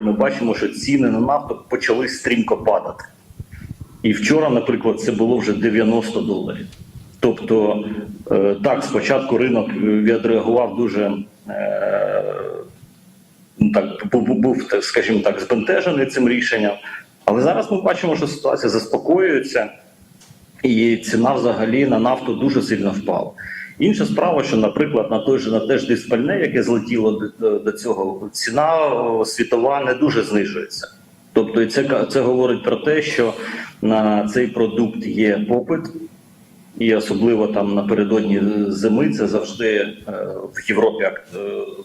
ми бачимо, що ціни на нафту почали стрімко падати. І вчора, наприклад, це було вже 90 доларів. Тобто, е, так, спочатку ринок відреагував дуже е, ну, так, був, скажімо так, збентежений цим рішенням. Але зараз ми бачимо, що ситуація заспокоюється, і ціна взагалі на нафту дуже сильно впала. Інша справа, що, наприклад, на той же на те ж диспальне, яке злетіло до, до, цього, ціна світова не дуже знижується. Тобто, і це це говорить про те, що на цей продукт є попит, і особливо там напередодні зими це завжди е, в Європі е,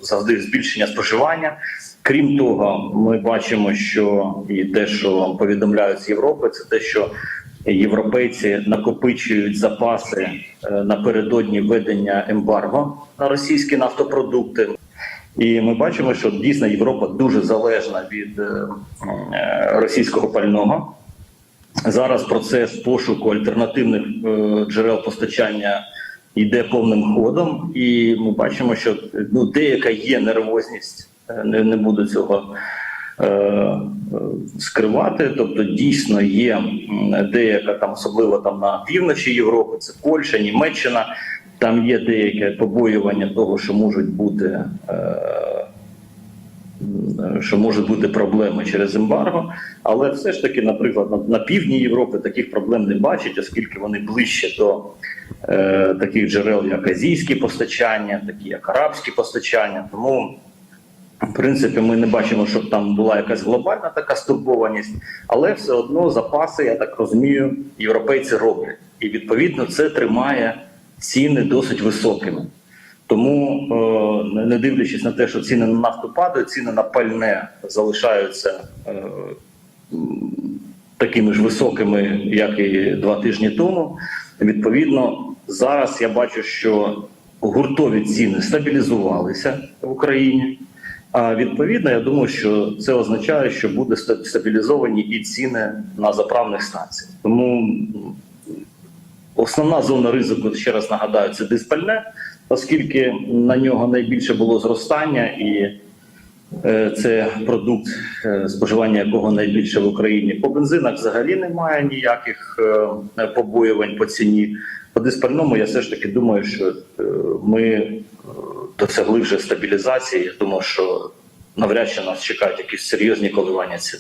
завжди збільшення споживання. Крім того, ми бачимо, що і те, що повідомляють з Європи, це те, що європейці накопичують запаси е, напередодні введення ембарго на російські нафтопродукти. І ми бачимо, що дійсно Європа дуже залежна від е, е, російського пального. Зараз процес пошуку альтернативних джерел постачання йде повним ходом, і ми бачимо, що ну, деяка є нервозність, не, не буду цього скривати. Тобто, дійсно є деяка там, особливо там на півночі Європи, це Польща, Німеччина. Там є деяке побоювання того, що можуть бути. Е, що можуть бути проблеми через ембарго, але все ж таки, наприклад, на, на півдні Європи таких проблем не бачать, оскільки вони ближче до е, таких джерел, як азійські постачання, такі як арабські постачання. Тому, в принципі, ми не бачимо, щоб там була якась глобальна така стурбованість, але все одно запаси, я так розумію, європейці роблять, і відповідно це тримає ціни досить високими. Тому, е, не- дивлячись на те, що ціни на нафту падають, ціни на пальне залишаються е, такими ж високими, як і два тижні тому. Відповідно, зараз я бачу, що гуртові ціни стабілізувалися в Україні. А відповідно, я думаю, що це означає, що буде стабілізовані і ціни на заправних станціях. Тому Основна зона ризику, ще раз нагадаю, це диспальне, оскільки на нього найбільше було зростання, і е, це продукт, е, споживання якого найбільше в Україні. По бензинах взагалі немає ніяких е, побоювань по ціні. По диспальному я все ж таки думаю, що ми досягли вже стабілізації. Я думаю, що навряд чи нас чекають якісь серйозні коливання цін.